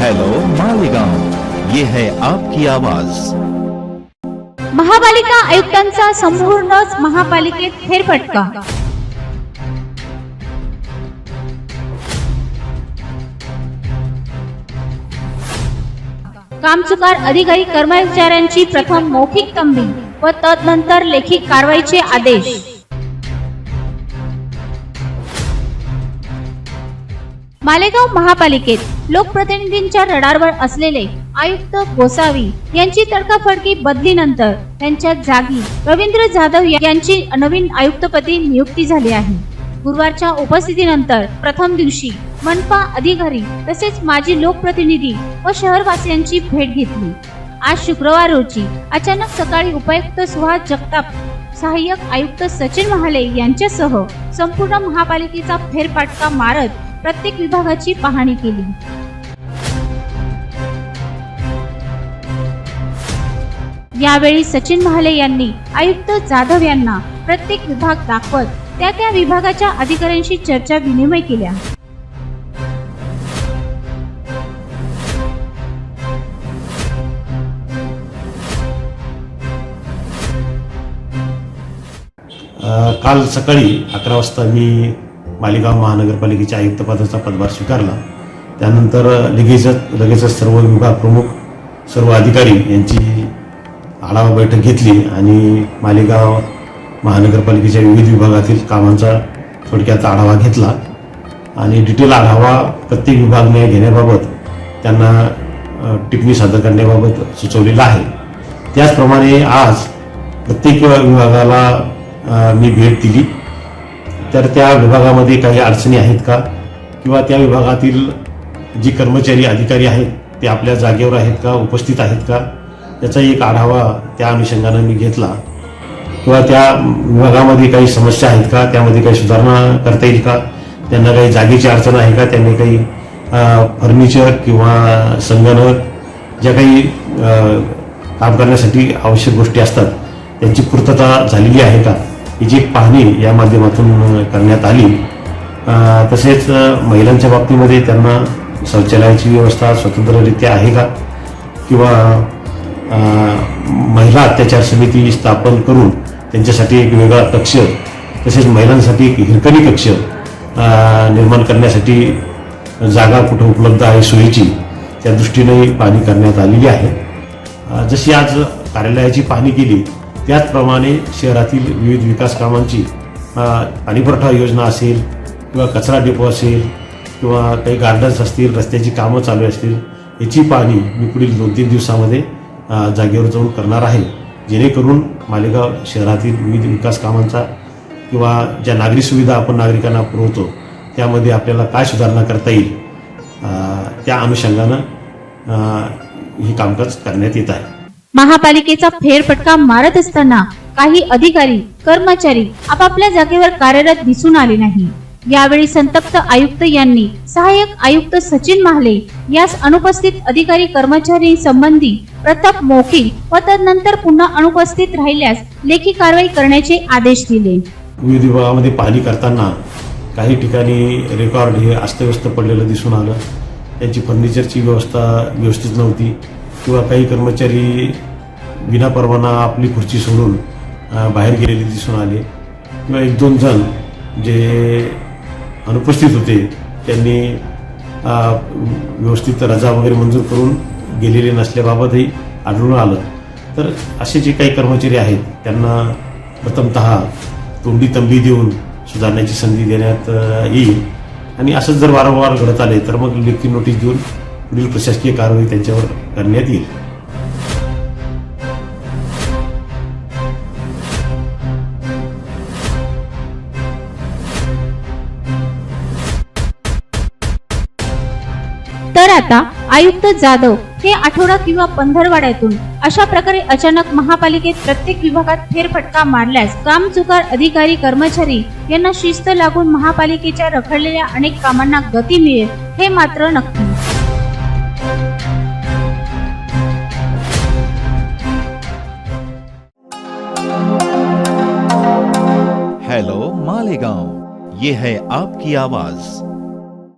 Hello Malegaon ये है आपकी आवाज. महापालिका आयुक्तांचा संपूर्णच महापालिकेत फेरफटका. कामचुकार अधिकारी कर्मचाऱ्यांची प्रथम मौखिक तंबी व तदनंतर लेखी कारवाईचे आदेश. मालेगाव महापालिकेत लोकप्रतिनिधींच्या रडारवर असलेले आयुक्त गोसावी यांची तडकाफडकी बदलीनंतर त्यांच्या जागी रवींद्र जाधव यांची नवीन आयुक्तपदी नियुक्ती झाली आहे. गुरुवारच्या उपस्थितीनंतर प्रथम दिवशी मनपा अधिकारी तसेच माजी लोकप्रतिनिधी व शहरवासियांची भेट घेतली. आज शुक्रवार रोजी अचानक सकाळी उपायुक्त सुहास जगताप सहाय्यक आयुक्त सचिन महाले यांच्यासह संपूर्ण महापालिकेचा फेरपाटका मारत प्रत्येक विभागाची पाहणी केली. यावेळी सचिन महाले यांनी आयुक्त जाधव यांना प्रत्येक विभाग दाखवत त्या त्या विभागाच्या अधिकाऱ्यांशी चर्चा विनिमय केल्या. काल सकाळी अकरा वाजता मी मालेगाव महानगरपालिकेच्या आयुक्तपदाचा पदभार स्वीकारला. त्यानंतर लगेचच लगेचच सर्व विभाग प्रमुख सर्व अधिकारी यांची आढावा बैठक घेतली आणि मालेगाव महानगरपालिकेच्या विविध विभागातील कामांचा थोडक्यात आढावा घेतला. आणि डिटेल आढावा प्रत्येक विभागने घेण्याबाबत त्यांना टिप्पणी सादर करण्याबाबत सुचवलेलं आहे. त्याचप्रमाणे आज प्रत्येक विभागाला मी भेट दिली. तर त्या विभागामध्ये काही अडचणी आहेत का? किंवा त्या विभागातील जी कर्मचारी अधिकारी आहेत ते आपल्या जागेवर आहेत का? उपस्थित आहेत का? त्याचा एक आढावा त्या अनुषंगानं मी घेतला. किंवा त्या विभागामध्ये काही समस्या आहेत का? त्यामध्ये काही सुधारणा करता येईल का? त्यांना काही जागेची अडचण आहे का? त्यांनी काही फर्निचर किंवा संगणक ज्या काही काम करण्यासाठी आवश्यक गोष्टी असतात त्यांची पूर्तता झालेली आहे का? याची एक पाहणी या माध्यमातून करण्यात आली तसेच महिलांच्या बाबतीमध्ये त्यांना शौचालयाची व्यवस्था स्वतंत्ररित्या आहे का? किंवा महिला अत्याचार समिती स्थापन करून त्यांच्यासाठी एक वेगळा कक्ष तसेच महिलांसाठी एक हिरकणी कक्ष निर्माण करण्यासाठी जागा कुठं उपलब्ध आहे सोयीची त्या दृष्टीने पाहणी करण्यात आलेली आहे. जशी आज कार्यालयाची पाहणी केली त्याचप्रमाणे शहरातील विविध विकास कामांची पाणीपुरवठा योजना असेल किंवा कचरा डेपो असेल किंवा काही गार्डन्स असतील रस्त्याची कामं चालू असतील याची पाहणी मी पुढील दोन तीन दिवसामध्ये जागेवर जाऊन करणार आहे. जेणेकरून मालेगाव शहरातील विविध विकास कामांचा किंवा ज्या नागरी सुविधा आपण नागरिकांना पुरवतो त्यामध्ये आपल्याला काय सुधारणा करता येईल त्या अनुषंगानं हे कामकाज करण्यात येत आहे. महापालिकेचा फेरफटका मारत असताना काही अधिकारी कर्मचारी आपापल्या जागेवर कार्यरत दिसून आले नाही. यावेळी संतप्त आयुक्त यांनी सहाय्यक आयुक्त सचिन महाले यास अनुपस्थित अधिकारी कर्मचारी संबंधी प्रथम मौखिक व तदनंतर पुन्हा अनुपस्थित राहिल्यास लेखी कारवाई करण्याचे आदेश दिले. विविध विभागामध्ये पाहणी करताना काही ठिकाणी रेकॉर्ड हे अस्तव्यस्त पडलेलं दिसून आलं. त्यांची फर्निचरची व्यवस्था व्यवस्थित नव्हती. किंवा काही कर्मचारी विनापरवाना आपली खुर्ची सोडून बाहेर गेलेले दिसून आले. किंवा एक दोन जण जे अनुपस्थित होते त्यांनी व्यवस्थित रजा वगैरे मंजूर करून गेलेले नसल्याबाबतही आढळून आलं. तर असे जे काही कर्मचारी आहेत त्यांना प्रथमतः तोंडी तंबी देऊन सुधारण्याची संधी देण्यात येईल. आणि असंच जर वारंवार घडत आले तर मग लेखी नोटीस देऊन पुढील प्रशासकीय कारवाई त्यांच्यावर करण्यात येईल. तर आता आयुक्त जाधव हे आठवडा किंवा पंधरवाड्यातून अशा प्रकारे अचानक महापालिकेत प्रत्येक विभागात फेरफटका मारल्यास कामचुकार अधिकारी कर्मचारी यांना शिस्त लागून महापालिकेच्या रखडलेल्या अनेक कामांना गती मिळेल हे मात्र नक्की. हेलो मालेगांव ये है आपकी आवाज।